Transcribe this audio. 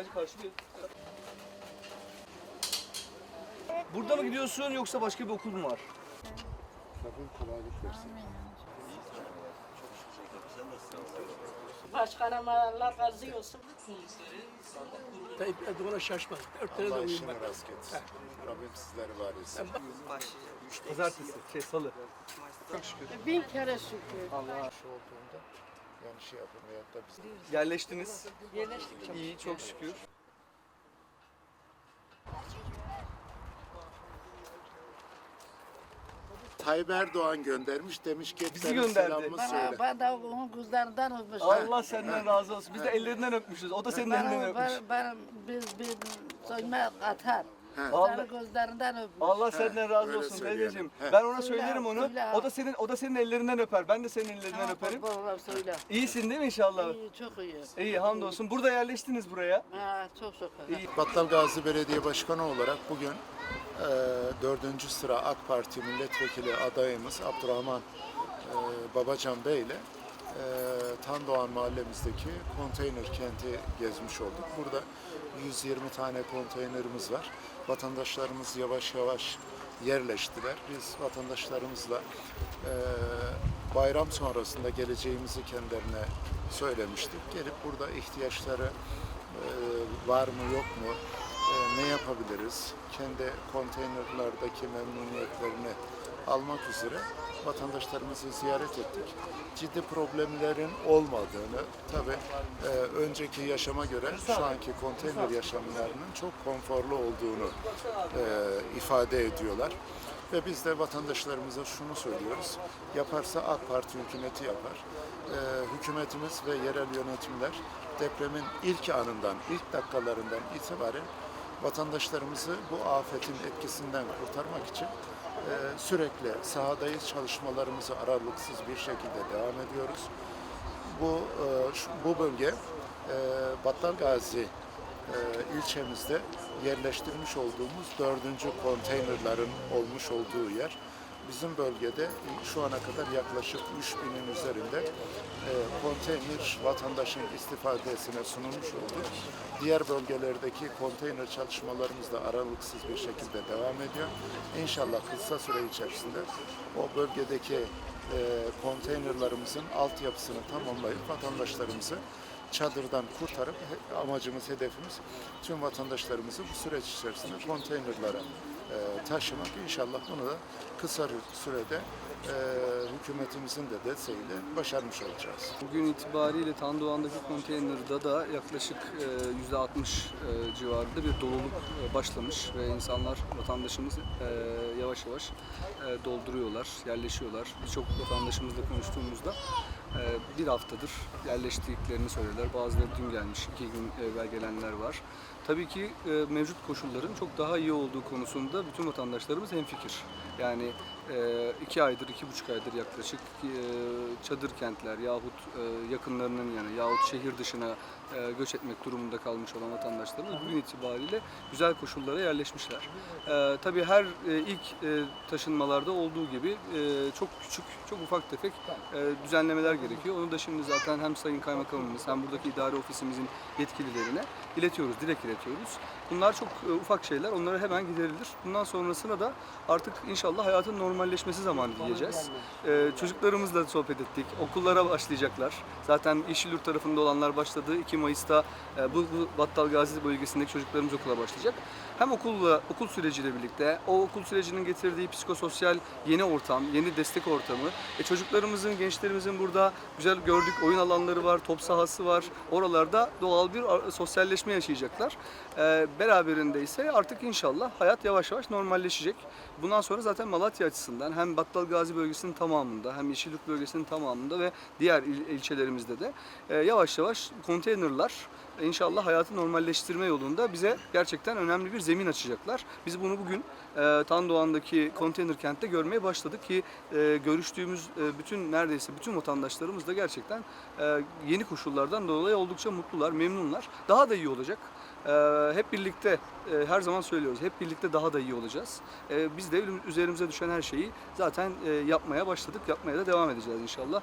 ihtiyacı karşılıyor. Burada mı gidiyorsun yoksa başka bir okul mu var? Rabbim kolaylık versin. Başkanıma Allah razı olsun. Tayyip Erdoğan'a şaşmaz. Dört tane de Allah işini rast getirsin. Rabbim sizleri var etsin. Pazartesi, şey salı. Bin kere şükür. Allah. Şu olduğunda yani şey yapın veyahut da biz Yerleştiniz. Yerleştik çok İyi, çok şükür. Tayyip Erdoğan göndermiş demiş ki Bizi gönderdi. selamımı Bana, söyle. ben de onun kızlarından öpmüşüm. Allah senden razı olsun. Biz de ellerinden öpmüşüz. O da senin elinden öpmüş. benim, benim, biz bir soyma atar. Allah- Senin gözlerinden öpmüş. Allah senden razı öyle olsun söyleyelim. teyzeciğim. He. Ben ona Söyle, söylerim onu. söyle. O da senin o da senin ellerinden öper. Ben de senin ellerinden Tamam, öperim. olayım, söyle. İyisin değil mi inşallah? İyi, çok iyi. İyi hamdolsun. Burada yerleştiniz buraya. Ha, çok şükür. İyi. Battal Gazi Belediye Başkanı olarak bugün e, dördüncü sıra AK Parti milletvekili adayımız Abdurrahman e, Babacan Bey ile e, Tandoğan mahallemizdeki konteyner kenti gezmiş olduk. Burada 120 tane konteynerimiz var. Vatandaşlarımız yavaş yavaş yerleştiler. Biz vatandaşlarımızla e, bayram sonrasında geleceğimizi kendilerine söylemiştik. Gelip burada ihtiyaçları e, var mı yok mu, e, ne yapabiliriz, kendi konteynerlardaki memnuniyetlerini almak üzere vatandaşlarımızı ziyaret ettik. Ciddi problemlerin olmadığını, tabi önceki yaşama göre şu anki konteyner yaşamlarının çok konforlu olduğunu e, ifade ediyorlar. Ve biz de vatandaşlarımıza şunu söylüyoruz, yaparsa AK Parti hükümeti yapar. E, hükümetimiz ve yerel yönetimler depremin ilk anından, ilk dakikalarından itibaren vatandaşlarımızı bu afetin etkisinden kurtarmak için e, sürekli sahadayız çalışmalarımızı aralıksız bir şekilde devam ediyoruz. Bu e, şu- bu bölge e, Battal e, ilçemizde yerleştirmiş olduğumuz dördüncü konteynerların olmuş olduğu yer. Bizim bölgede şu ana kadar yaklaşık 3000'in üzerinde e, konteyner vatandaşın istifadesine sunulmuş oldu. Diğer bölgelerdeki konteyner çalışmalarımız da aralıksız bir şekilde devam ediyor. İnşallah kısa süre içerisinde o bölgedeki e, konteynerlarımızın altyapısını tamamlayıp vatandaşlarımızı çadırdan kurtarıp amacımız, hedefimiz tüm vatandaşlarımızı bu süreç içerisinde konteynerlara taşımak. İnşallah bunu da kısa sürede e, hükümetimizin de desteğiyle başarmış olacağız. Bugün itibariyle Tandoğan'daki konteynerda da yaklaşık e, %60 e, civarında bir doluluk e, başlamış ve insanlar, vatandaşımız e, yavaş yavaş e, dolduruyorlar, yerleşiyorlar. Birçok vatandaşımızla konuştuğumuzda e, bir haftadır yerleştiklerini söylediler. Bazıları dün gelmiş, iki gün evvel gelenler var. Tabii ki e, mevcut koşulların çok daha iyi olduğu konusunda bütün vatandaşlarımız hemfikir. Yani iki aydır, iki buçuk aydır yaklaşık e, çadır kentler yahut e, yakınlarının yanı yahut şehir dışına e, göç etmek durumunda kalmış olan vatandaşlarımız bugün itibariyle güzel koşullara yerleşmişler. Tabii her ilk taşınmalarda olduğu gibi çok küçük, çok ufak tefek düzenlemeler gerekiyor. Onu da şimdi zaten hem Sayın Kaymakamımız hem buradaki idare ofisimizin yetkililerine iletiyoruz, dilek iletiyoruz. Bunlar çok ufak şeyler, onlara hemen giderilir. Bundan sonrasına da artık inşallah hayatın normalleşmesi zamanı diyeceğiz. E, çocuklarımızla sohbet ettik, okullara başlayacaklar. Zaten Yeşilyurt tarafında olanlar başladı. 2 Mayıs'ta e, bu, bu Battal Gazi bölgesindeki çocuklarımız okula başlayacak. Hem okulla, okul süreciyle birlikte o okul sürecinin getirdiği psikososyal yeni ortam, yeni destek ortamı, e, çocuklarımızın, gençlerimizin burada güzel gördük oyun alanları var, top sahası var. Oralarda doğal bir sosyalleşme yaşayacaklar. E, beraberinde ise artık inşallah hayat yavaş yavaş normalleşecek. Bundan sonra zaten Malatya açısından hem Battal Gazi bölgesinin tamamında hem Yeşilyurt bölgesinin tamamında ve diğer il- ilçelerimizde de e, yavaş yavaş konteynerlar inşallah hayatı normalleştirme yolunda bize gerçekten önemli bir zemin açacaklar. Biz bunu bugün e, Tandoğan'daki konteyner kentte görmeye başladık ki e, görüştüğümüz e, bütün neredeyse bütün vatandaşlarımız da gerçekten e, yeni koşullardan dolayı oldukça mutlular, memnunlar. Daha da iyi olacak. E, hep birlikte e, her zaman söylüyoruz. Hep birlikte daha da iyi olacağız. E, biz de üzerimize düşen her şeyi zaten e, yapmaya başladık. Yapmaya da devam edeceğiz inşallah.